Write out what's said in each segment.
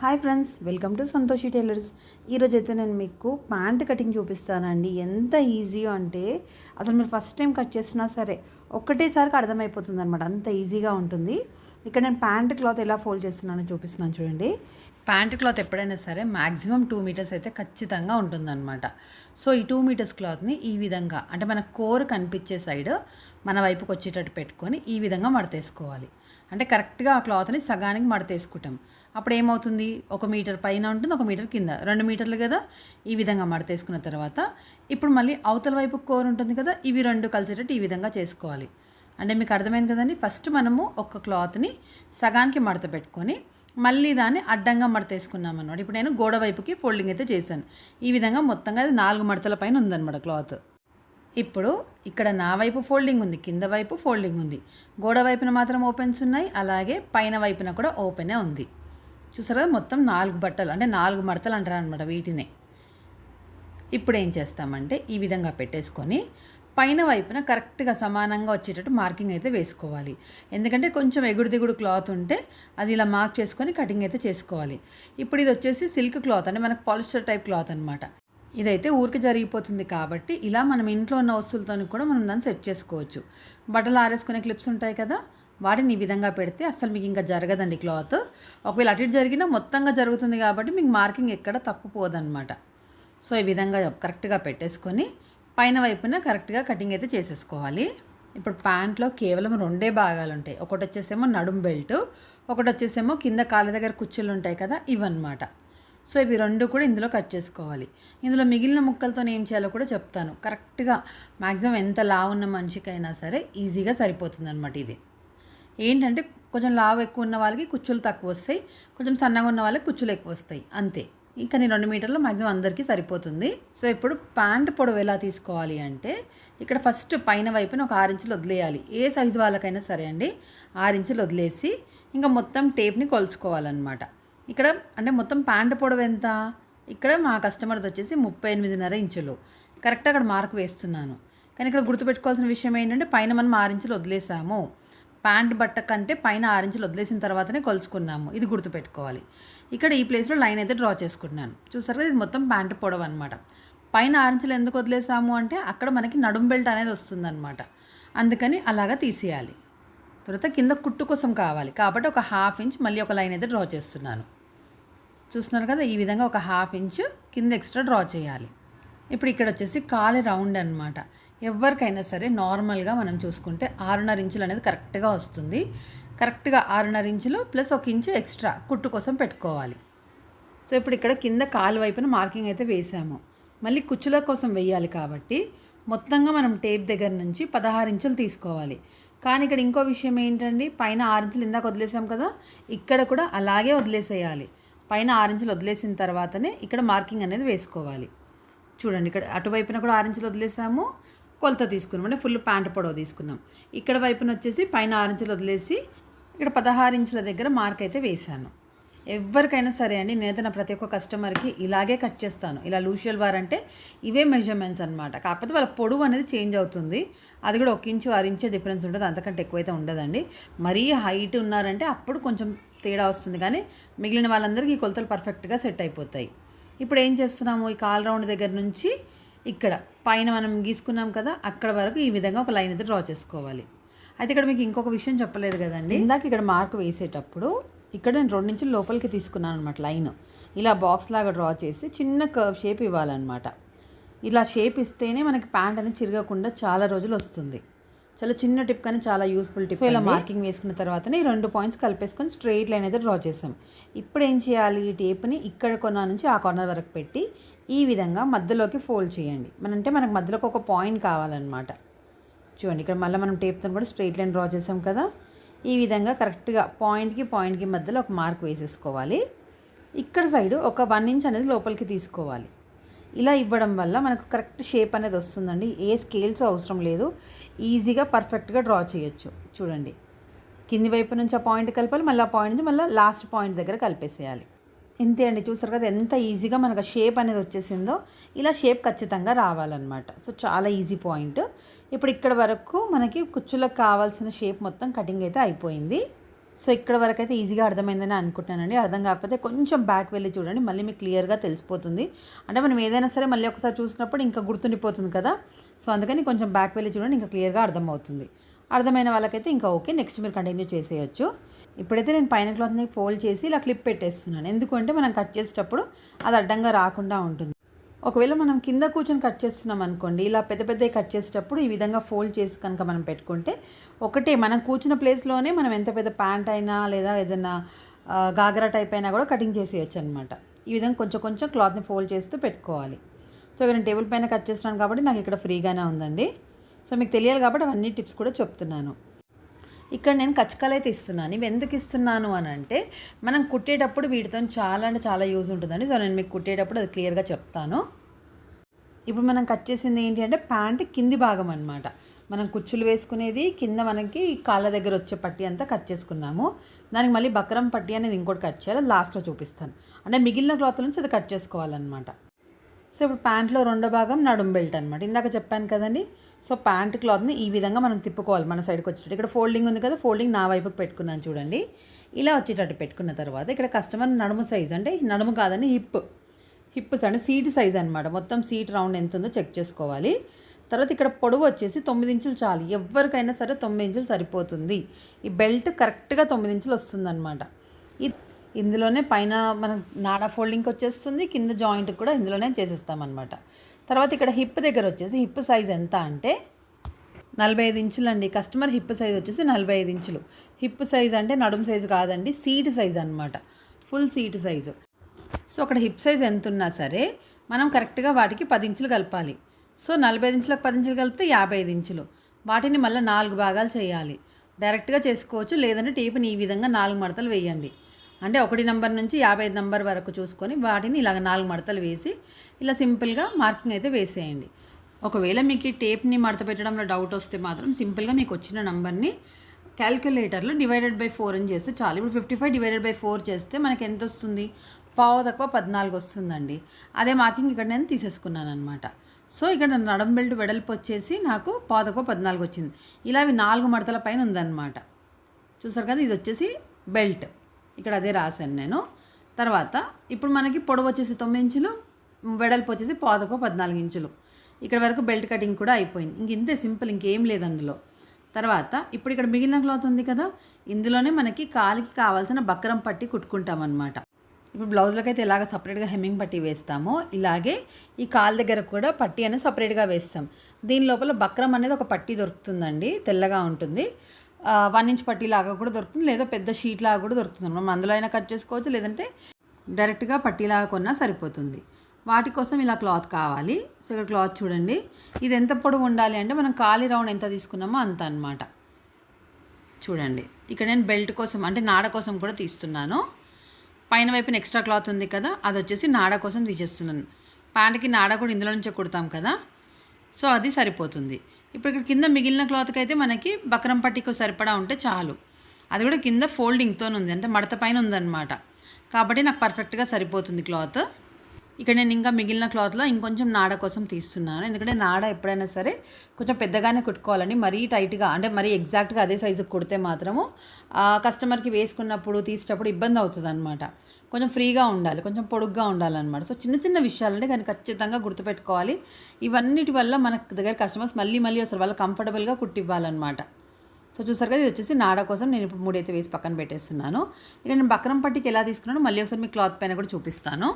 Hi friends welcome to Santoshi tailors. ఈరోజు అయితే నేను మీకు ప్యాంట్ కటింగ్ చూపిస్తానండి. ఎంత ఈజీ అంటే అసలు మీరు ఫస్ట్ టైం కట్ చేసినా సరే ఒక్కటేసారికి అర్థమైపోతుంది అనమాట అంత ఈజీగా ఉంటుంది. ఇక్కడ నేను ప్యాంట్ క్లాత్ ఎలా ఫోల్డ్ చేస్తున్నానో చూపిస్తున్నాను చూడండి. ప్యాంట్ క్లాత్ ఎప్పుడైనా సరే మ్యాక్సిమం టూ మీటర్స్ అయితే ఖచ్చితంగా ఉంటుందన్నమాట. సో ఈ టూ మీటర్స్ క్లాత్ని ఈ విధంగా అంటే మన కోర్ కనిపించే సైడ్ మన వైపుకి వచ్చేటట్టు పెట్టుకొని ఈ విధంగా మడతేసుకోవాలి. అంటే కరెక్ట్గా ఆ క్లాత్ని సగానికి మడతేసుకుంటాం. అప్పుడు ఏమవుతుంది ఒక మీటర్ పైన ఉంటుంది ఒక మీటర్ కింద. రెండు మీటర్లు కదా? ఈ విధంగా మడతేసుకున్న తర్వాత ఇప్పుడు మళ్ళీ అవతల వైపు కోర్ ఉంటుంది కదా? ఇవి రెండు కలిసేటట్టు ఈ విధంగా చేసుకోవాలి. అంటే మీకు అర్థమైంది కదండి? ఫస్ట్ మనము ఒక క్లాత్ని సగానికి మడత పెట్టుకొని మళ్ళీ దాన్ని అడ్డంగా మడతేసుకున్నాం అనమాట ఇప్పుడు నేను గోడ వైపుకి ఫోల్డింగ్ అయితే చేశాను. ఈ విధంగా మొత్తంగా అది నాలుగు మడతల పైన ఉందన్నమాట క్లాత్. ఇప్పుడు ఇక్కడ నా వైపు ఫోల్డింగ్ ఉంది కింద వైపు ఫోల్డింగ్ ఉంది. గోడ వైపున మాత్రం ఓపెన్స్ ఉన్నాయి అలాగే పైన వైపున కూడా ఓపెనే ఉంది. చూసారు కదా మొత్తం నాలుగు బట్టలు అంటే నాలుగు మడతలు అంటారు అనమాట వీటినే. ఇప్పుడు ఏం చేస్తామంటే ఈ విధంగా పెట్టేసుకొని పైన వైపున కరెక్ట్గా సమానంగా వచ్చేటట్టు మార్కింగ్ అయితే వేసుకోవాలి. ఎందుకంటే కొంచెం ఎగుడు దిగుడు క్లాత్ ఉంటే అది ఇలా మార్క్ చేసుకొని కటింగ్ అయితే చేసుకోవాలి. ఇప్పుడు ఇది వచ్చేసి సిల్క్ క్లాత్ అంటే మనకు పాలిస్టర్ టైప్ క్లాత్ అనమాట ఇదైతే ఊరికి జరిగిపోతుంది కాబట్టి ఇలా మనం ఇంట్లో ఉన్న వస్తువులతో కూడా మనం దాన్ని సెట్ చేసుకోవచ్చు. బట్టలు ఆరేసుకునే క్లిప్స్ ఉంటాయి కదా వాటిని ఈ విధంగా పెడితే అసలు మీకు ఇంకా జరగదండి క్లాత్. ఒకవేళ అటు ఇటు జరిగినా మొత్తంగా జరుగుతుంది కాబట్టి మీకు మార్కింగ్ ఎక్కడ తప్పుపోదన్నమాట. సో ఈ విధంగా కరెక్ట్గా పెట్టేసుకొని పైన వైపున కరెక్ట్గా కటింగ్ అయితే చేసేసుకోవాలి. ఇప్పుడు ప్యాంట్లో కేవలం రెండే భాగాలు ఉంటాయి. ఒకటి వచ్చేసేమో నడుం బెల్ట్ ఒకటి వచ్చేసేమో కింద కాళ్ళ దగ్గర కుచ్చులు ఉంటాయి కదా ఇవన్నమాట. సో ఇవి రెండు కూడా ఇందులో కట్ చేసుకోవాలి. ఇందులో మిగిలిన ముక్కలతో ఏం చేయాలో కూడా చెప్తాను. కరెక్ట్గా మ్యాక్సిమం ఎంత లావు ఉన్న మనిషికైనా సరే ఈజీగా సరిపోతుంది అనమాట ఇది. ఏంటంటే కొంచెం లావు ఎక్కువ ఉన్న వాళ్ళకి కుచ్చులు తక్కువ వస్తాయి కొంచెం సన్నగా ఉన్న వాళ్ళకి కుచ్చులు ఎక్కువ వస్తాయి అంతే. ఇంకా నేను రెండు మీటర్లు మాక్సిమం అందరికీ సరిపోతుంది. సో ఇప్పుడు ప్యాంట్ పొడవు ఎలా తీసుకోవాలి అంటే ఇక్కడ ఫస్ట్ పైన వైపున ఒక ఆరు ఇంచులు వదిలేయాలి. ఏ సైజు వాళ్ళకైనా సరే అండి ఆరు ఇంచులు వదిలేసి ఇంకా మొత్తం టేప్ని కొలుచుకోవాలన్నమాట. ఇక్కడ అంటే మొత్తం ప్యాంట్ పొడవు ఎంత? ఇక్కడ మా కస్టమర్ది వచ్చేసి ముప్పై ఎనిమిదిన్నర ఇంచులు. కరెక్ట్ అక్కడ మార్క్ వేస్తున్నాను. కానీ ఇక్కడ గుర్తుపెట్టుకోవాల్సిన విషయం ఏంటంటే పైన మనం ఆరు ఇంచులు వదిలేసాము. ప్యాంట్ బట్ట కంటే పైన ఆరెంజ్లు వదిలేసిన తర్వాతనే కొలుచుకున్నాము. ఇది గుర్తుపెట్టుకోవాలి. ఇక్కడ ఈ ప్లేస్లో లైన్ అయితే డ్రా చేసుకుంటున్నాను. చూసారు కదా ఇది మొత్తం ప్యాంట్ పొడవు అనమాట పైన ఆరెంజ్లు ఎందుకు వదిలేసాము అంటే అక్కడ మనకి నడుం బెల్ట్ అనేది వస్తుందన్నమాట. అందుకని అలాగా తీసేయాలి. తర్వాత కింద కుట్టు కోసం కావాలి. కాబట్టి ఒక హాఫ్ ఇంచ్ మళ్ళీ ఒక లైన్ అయితే డ్రా చేస్తున్నాను. చూస్తున్నారు కదా ఈ విధంగా ఒక హాఫ్ ఇంచ్ కింద ఎక్స్ట్రా డ్రా చేయాలి. ఇప్పుడు ఇక్కడ వచ్చేసి కాలి రౌండ్ అనమాట ఎవరికైనా సరే నార్మల్గా మనం చూసుకుంటే ఆరున్నర ఇంచులు అనేది కరెక్ట్గా వస్తుంది. కరెక్ట్గా ఆరున్నర ఇంచులు ప్లస్ ఒక ఇంచు ఎక్స్ట్రా కుట్టు కోసం పెట్టుకోవాలి. సో ఇప్పుడు ఇక్కడ కింద కాలు వైపున మార్కింగ్ అయితే వేసాము. మళ్ళీ కుచ్చుల కోసం వేయాలి కాబట్టి మొత్తంగా మనం టేప్ దగ్గర నుంచి పదహారు ఇంచులు తీసుకోవాలి. కానీ ఇక్కడ ఇంకో విషయం ఏంటండి? పైన ఆరు ఇంచులు ఇందాక వదిలేసాం కదా? ఇక్కడ కూడా అలాగే వదిలేసేయాలి. పైన ఆరు ఇంచులు వదిలేసిన తర్వాతనే ఇక్కడ మార్కింగ్ అనేది వేసుకోవాలి. చూడండి ఇక్కడ అటువైపున కూడా ఆరెంజ్లు వదిలేసాము. కొలత తీసుకున్నాం. అంటే ఫుల్ ప్యాంట్ పొడవు తీసుకున్నాం. ఇక్కడ వైపున వచ్చేసి పైన ఆరెంజ్లు వదిలేసి ఇక్కడ పదహారు ఇంచుల దగ్గర మార్క్ అయితే వేశాను. ఎవరికైనా సరే అండి నేనైతే నా ప్రతి ఒక్క కస్టమర్కి ఇలాగే కట్ చేస్తాను. ఇలా లూషియల్ వార్ అంటే ఇవే మెజర్మెంట్స్ అనమాట కాకపోతే వాళ్ళ పొడవు అనేది చేంజ్ అవుతుంది. అది కూడా ఒక ఇంచు ఆరు ఇంచు డిఫరెన్స్ ఉంటుంది. అంతకంటే ఎక్కువైతే ఉండదండి. మరీ హైట్ ఉన్నారంటే అప్పుడు కొంచెం తేడా వస్తుంది. కానీ మిగిలిన వాళ్ళందరికీ ఈ కొలతలు పర్ఫెక్ట్గా సెట్ అయిపోతాయి. ఇప్పుడు ఏం చేస్తున్నాము? ఈ కాల్ రౌండ్ దగ్గర నుంచి ఇక్కడ పైన మనం గీసుకున్నాం కదా అక్కడ వరకు ఈ విధంగా ఒక లైన్ అయితే డ్రా చేసుకోవాలి. అయితే ఇక్కడ మీకు ఇంకొక విషయం చెప్పలేదు కదండి? ఇందాక ఇక్కడ మార్క్ వేసేటప్పుడు ఇక్కడ నేను రెండు నుంచి లోపలికి తీసుకున్నాను అనమాట లైన్. ఇలా బాక్స్ లాగా డ్రా చేసి చిన్న కర్వ్ షేప్ ఇవ్వాలన్నమాట. ఇలా షేప్ ఇస్తేనే మనకి ప్యాంట్ అనేది చిరగకుండా చాలా రోజులు వస్తుంది. చాలా చిన్న టిప్ కానీ చాలా యూస్ఫుల్ టిప్ ఇలా మార్కింగ్ వేసుకున్న తర్వాతనే ఈ రెండు పాయింట్స్ కలిపేసుకొని స్ట్రెయిట్ లైన్ అయితే డ్రా చేసాం. ఇప్పుడు ఏం చేయాలి? ఈ టేప్ని ఇక్కడ కొన నుంచి ఆ కార్నర్ వరకు పెట్టి ఈ విధంగా మధ్యలోకి ఫోల్డ్ చేయండి. మన అంటే మనకు మధ్యలోకి ఒక పాయింట్ కావాలన్నమాట. చూడండి ఇక్కడ మళ్ళీ మనం టేప్తో కూడా స్ట్రెయిట్ లైన్ డ్రా చేసాం కదా. ఈ విధంగా కరెక్ట్గా పాయింట్కి పాయింట్కి మధ్యలో ఒక మార్క్ వేసేసుకోవాలి. ఇక్కడ సైడ్ ఒక వన్ ఇంచ్ అనేది లోపలికి తీసుకోవాలి. ఇలా ఇవ్వడం వల్ల మనకు కరెక్ట్ షేప్ అనేది వస్తుందండి. ఏ స్కేల్స్ అవసరం లేదు. ఈజీగా పర్ఫెక్ట్గా డ్రా చేయొచ్చు. చూడండి. కింది వైపు నుంచి ఆ పాయింట్ కలపాలి మళ్ళీ ఆ పాయింట్ నుంచి మళ్ళీ లాస్ట్ పాయింట్ దగ్గర కలిపేసేయాలి. ఇంతే అండి. చూసారు కదా ఎంత ఈజీగా మనకు షేప్ అనేది వచ్చేసిందో. ఇలా షేప్ ఖచ్చితంగా రావాలన్నమాట. సో చాలా ఈజీ పాయింట్. ఇప్పుడు ఇక్కడ వరకు మనకి కుచ్చులకు కావాల్సిన షేప్ మొత్తం కటింగ్ అయితే అయిపోయింది. సో ఇక్కడ వరకు అయితే ఈజీగా అర్థమైందని అనుకుంటున్నానండి. అర్థం కాకపోతే కొంచెం బ్యాక్ వెళ్ళి చూడండి. మళ్ళీ మీకు క్లియర్గా తెలిసిపోతుంది. అంటే మనం ఏదైనా సరే మళ్ళీ ఒకసారి చూసినప్పుడు ఇంకా గుర్తుండిపోతుంది కదా. సో అందుకని కొంచెం బ్యాక్ వెళ్ళి చూడండి ఇంకా క్లియర్గా అర్థమవుతుంది. అర్థమైన వాళ్ళకైతే ఇంకా ఓకే నెక్స్ట్ మీరు కంటిన్యూ చేసేయచ్చు. ఇప్పుడైతే నేను పైన క్లాత్ని ఫోల్డ్ చేసి ఇలా క్లిప్ పెట్టేస్తున్నాను. ఎందుకంటే మనం కట్ చేసేటప్పుడు అది అడ్డంగా రాకుండా ఉంటుంది. ఒకవేళ మనం కింద కూర్చొని కట్ చేస్తున్నాం అనుకోండి ఇలా పెద్ద పెద్ద కట్ చేసేటప్పుడు ఈ విధంగా ఫోల్డ్ చేసి కనుక మనం పెట్టుకుంటే ఒకటే మనం కూర్చున్న ప్లేస్లోనే మనం ఎంత పెద్ద ప్యాంట్ అయినా లేదా ఏదైనా గాగరా టైప్ అయినా కూడా కటింగ్ చేసేయచ్చు అనమాట ఈ విధంగా కొంచెం కొంచెం క్లాత్ని ఫోల్డ్ చేస్తూ పెట్టుకోవాలి. సో ఇక్కడ నేను టేబుల్ పైన కట్ చేస్తున్నాను కాబట్టి నాకు ఇక్కడ ఫ్రీగానే ఉందండి. సో మీకు తెలియాలి కాబట్టి అవన్నీ టిప్స్ కూడా చెప్తున్నాను. ఇక్కడ నేను కచ్చకాలు అయితే ఇస్తున్నాను. ఇవి ఎందుకు ఇస్తున్నాను అని అంటే మనం కుట్టేటప్పుడు వీటితో చాలా అంటే చాలా యూజ్ ఉంటుందండి. సో నేను మీకు కుట్టేటప్పుడు అది క్లియర్గా చెప్తాను. ఇప్పుడు మనం కట్ చేసింది ఏంటి అంటే ప్యాంట్ కింది భాగం అనమాట మనం కుచ్చులు వేసుకునేది కింద మనకి కాళ్ళ దగ్గర వచ్చే పట్టి అంతా కట్ చేసుకున్నాము. దానికి మళ్ళీ బక్రం పట్టి అనేది ఇంకోటి కట్ చేయాలి. లాస్ట్లో చూపిస్తాను. అంటే మిగిలిన క్లాత్ నుంచి అది కట్ చేసుకోవాలన్నమాట. సో ఇప్పుడు ప్యాంట్లో రెండో భాగం నడుం బెల్ట్ అనమాట ఇందాక చెప్పాను కదండి. సో ప్యాంట్ క్లాత్ని ఈ విధంగా మనం తిప్పుకోవాలి మన సైడ్కి వచ్చేటట్టు. ఇక్కడ ఫోల్డింగ్ ఉంది కదా ఫోల్డింగ్ నా వైపుకి పెట్టుకున్నాను చూడండి. ఇలా వచ్చేటట్టు పెట్టుకున్న తర్వాత ఇక్కడ కస్టమర్ నడుము సైజ్ అంటే నడుము కాదండి హిప్. హిప్స్ అంటే సీట్ సైజ్ అనమాట మొత్తం సీట్ రౌండ్ ఎంత ఉందో చెక్ చేసుకోవాలి. తర్వాత ఇక్కడ పొడవు వచ్చేసి తొమ్మిది ఇంచులు చాలు. ఎవరికైనా సరే తొమ్మిది ఇంచులు సరిపోతుంది. ఈ బెల్ట్ కరెక్ట్గా తొమ్మిది ఇంచులు వస్తుందన్నమాట. ఇది ఇందులోనే పైన మనం నాడా ఫోల్డింగ్కి వచ్చేస్తుంది. కింద జాయింట్కి కూడా ఇందులోనే చేసేస్తామన్నమాట. తర్వాత ఇక్కడ హిప్ దగ్గర వచ్చేసి హిప్ సైజ్ ఎంత అంటే నలభై ఐదు ఇంచులు అండి కస్టమర్ హిప్ సైజ్ వచ్చేసి నలభై ఐదు ఇంచులు. హిప్ సైజ్ అంటే నడుము సైజు కాదండి సీట్ సైజ్ అనమాట ఫుల్ సీట్ సైజు. సో అక్కడ హిప్ సైజ్ ఎంత ఉన్నా సరే మనం కరెక్ట్గా వాటికి పది ఇంచులు కలపాలి. సో నలభై ఇంచులకు పది ఇంచులు కలిపితే యాభై ఐదు ఇంచులు. వాటిని మళ్ళీ నాలుగు భాగాలు చేయాలి. డైరెక్ట్గా చేసుకోవచ్చు లేదంటే టేపుని ఈ విధంగా నాలుగు మడతలు వేయండి. అంటే ఒకటి నెంబర్ నుంచి యాభై ఐదు నెంబర్ వరకు చూసుకొని వాటిని ఇలాగ నాలుగు మడతలు వేసి ఇలా సింపుల్గా మార్కింగ్ అయితే వేసేయండి. ఒకవేళ మీకు ఈ టేప్ని మడత పెట్టడంలో డౌట్ వస్తే మాత్రం సింపుల్గా మీకు వచ్చిన నెంబర్ని క్యాల్కులేటర్లో డివైడెడ్ బై ఫోర్ అని చేస్తే చాలు. ఇప్పుడు fifty five divided by four చేస్తే మనకి ఎంత వస్తుంది? పావు తక్కువ పద్నాలుగు వస్తుందండి. అదే మార్కింగ్ ఇక్కడ నేను తీసేసుకున్నాను అనమాట సో ఇక్కడ నడం బెల్ట్ వెడల్పు వచ్చేసి నాకు పావు తక్కువ పద్నాలుగు వచ్చింది. ఇలా అవి నాలుగు మడతల పైన ఉందన్నమాట. చూసారు కదా ఇది వచ్చేసి బెల్ట్. ఇక్కడ అదే రాశాను నేను. తర్వాత ఇప్పుడు మనకి పొడవు వచ్చేసి తొమ్మిది ఇంచులు వెడల్పు వచ్చేసి పాదకో పద్నాలుగు ఇంచులు. ఇక్కడ వరకు బెల్ట్ కటింగ్ కూడా అయిపోయింది. ఇంక ఇంతే సింపుల్ ఇంకేం లేదు అందులో. తర్వాత ఇప్పుడు ఇక్కడ మిగిలిన క్లాత్ ఉంది కదా ఇందులోనే మనకి కాలికి కావాల్సిన బక్రం పట్టి కుట్టుకుంటామన్నమాట. ఇప్పుడు బ్లౌజ్లకు అయితే ఇలాగ సపరేట్గా హెమ్మింగ్ పట్టి వేస్తామో. ఇలాగే ఈ కాల్ దగ్గర కూడా పట్టీ అనేది సపరేట్గా వేస్తాం. దీని లోపల బక్రం అనేది ఒక పట్టీ దొరుకుతుందండి తెల్లగా ఉంటుంది. వన్ ఇంచ్ పట్టీ లాగా కూడా దొరుకుతుంది లేదా పెద్ద షీట్ లాగా కూడా దొరుకుతుంది. మనం అందులో అయినా కట్ చేసుకోవచ్చు లేదంటే డైరెక్ట్గా పట్టీలాగా కొన్నా సరిపోతుంది. వాటి కోసం ఇలా క్లాత్ కావాలి. సో ఇక్కడ క్లాత్ చూడండి. ఇది ఎంత పొడవు ఉండాలి అంటే మనం ఖాళీ రౌండ్ ఎంత తీసుకున్నామో అంత అన్నమాట. చూడండి. ఇక్కడ నేను బెల్ట్ కోసం అంటే నాడ కోసం కూడా తీస్తున్నాను. పైన వైపున ఎక్స్ట్రా క్లాత్ ఉంది కదా అది వచ్చేసి నాడ కోసం తీసేస్తున్నాను. ప్యాంట్కి నాడ కూడా ఇందులో నుంచే కుడతాం కదా సో అది సరిపోతుంది. ఇప్పుడు ఇక్కడ కింద మిగిలిన క్లాత్కి అయితే మనకి బక్రం పట్టికి సరిపడా ఉంటే చాలు. అది కూడా కింద ఫోల్డింగ్తో ఉంది అంటే మడత పైన ఉందన్నమాట. కాబట్టి నాకు పర్ఫెక్ట్గా సరిపోతుంది క్లాత్. ఇక్కడ నేను ఇంకా మిగిలిన క్లాత్లో ఇంకొంచెం నాడ కోసం తీస్తున్నాను. ఎందుకంటే నాడ ఎప్పుడైనా సరే కొంచెం పెద్దగానే కుట్టుకోవాలండి. మరీ టైట్గా అంటే మరీ ఎగ్జాక్ట్గా అదే సైజు కుడితే మాత్రము కస్టమర్కి వేసుకున్నప్పుడు తీసేటప్పుడు ఇబ్బంది అవుతుంది అనమాట కొంచెం ఫ్రీగా ఉండాలి కొంచెం పొడుగ్గా ఉండాలన్నమాట. సో చిన్న చిన్న విషయాలంటే కానీ ఖచ్చితంగా గుర్తుపెట్టుకోవాలి. ఇవన్నిటి వల్ల మన దగ్గర కస్టమర్స్ మళ్ళీ మళ్ళీ వస్తారు వాళ్ళు కంఫర్టబుల్గా కుట్టివ్వాలన్నమాట. సో చూసారు కదా ఇది వచ్చేసి నాడ కోసం నేను ఇప్పుడు మూడైతే వేసి పక్కన పెట్టేస్తున్నాను. ఇక నేను బక్రం పట్టికి ఎలా తీసుకున్నానో మళ్ళీ ఒకసారి మీ క్లాత్ పైన కూడా చూపిస్తాను.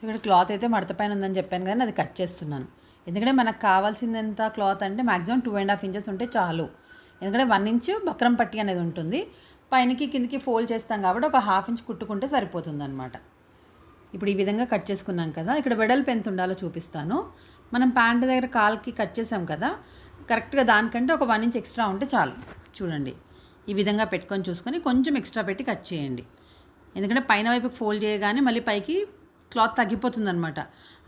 ఇక్కడ క్లాత్ అయితే మడత పైన ఉందని చెప్పాను కానీ అది కట్ చేస్తున్నాను. ఎందుకంటే మనకు కావాల్సింది ఎంత క్లాత్ అంటే maximum two and half inches ఉంటే చాలు. ఎందుకంటే వన్ ఇంచ్ బక్రం పట్టి అనేది ఉంటుంది. పైనకి కిందకి ఫోల్డ్ చేస్తాం కాబట్టి ఒక హాఫ్ ఇంచ్ కుట్టుకుంటే సరిపోతుంది అనమాట ఇప్పుడు ఈ విధంగా కట్ చేసుకున్నాం కదా ఇక్కడ వెడల్పు ఎంత ఉండాలో చూపిస్తాను. మనం ప్యాంట్ దగ్గర కాల్కి కట్ చేసాం కదా కరెక్ట్గా దానికంటే ఒక వన్ ఇంచ్ ఎక్స్ట్రా ఉంటే చాలు. చూడండి ఈ విధంగా పెట్టుకొని చూసుకొని కొంచెం ఎక్స్ట్రా పెట్టి కట్ చేయండి. ఎందుకంటే పైన వైపుకి ఫోల్డ్ చేయగానే మళ్ళీ పైకి క్లాత్ తగ్గిపోతుంది అనమాట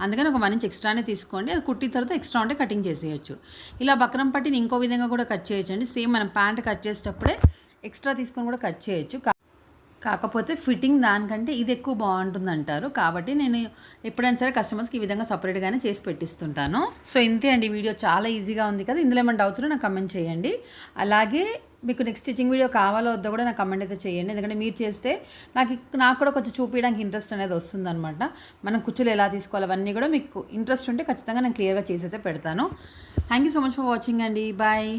అందుకని ఒక వన్ ఇంచ్ ఎక్స్ట్రానే తీసుకోండి. అది కుట్టిన తర్వాత ఎక్స్ట్రా ఉంటే కటింగ్ చేసేయచ్చు. ఇలా బక్రం పట్టిని ఇంకో విధంగా కూడా కట్ చేయొచ్చండి. సేమ్ మనం ప్యాంట్ కట్ చేసేటప్పుడే ఎక్స్ట్రా తీసుకొని కూడా కట్ చేయొచ్చు. కాకపోతే ఫిట్టింగ్ దానికంటే ఇది ఎక్కువ బాగుంటుంది అంటారు కాబట్టి నేను ఎప్పుడైనా సరే కస్టమర్స్కి ఈ విధంగా సపరేట్గానే చేసి పెట్టిస్తుంటాను. సో ఇంతే అండి. వీడియో చాలా ఈజీగా ఉంది కదా. ఇందులో ఏమైనా డౌట్స్ నాకు కమెంట్ చేయండి. అలాగే మీకు నెక్స్ట్ స్టిచ్చింగ్ వీడియో కావాలో వద్దో కూడా నాకు కమెంట్ అయితే చేయండి. ఎందుకంటే మీరు చేస్తే నాకు నాకు కూడా కొంచెం చూపించడానికి ఇంట్రెస్ట్ అనేది వస్తుందన్నమాట. మనం కుచ్చులు ఎలా తీసుకోవాలి అవన్నీ కూడా మీకు ఇంట్రెస్ట్ ఉంటే ఖచ్చితంగా నేను క్లియర్గా చేసి అయితే పెడతాను. Thank you so much for watching అండి. బాయ్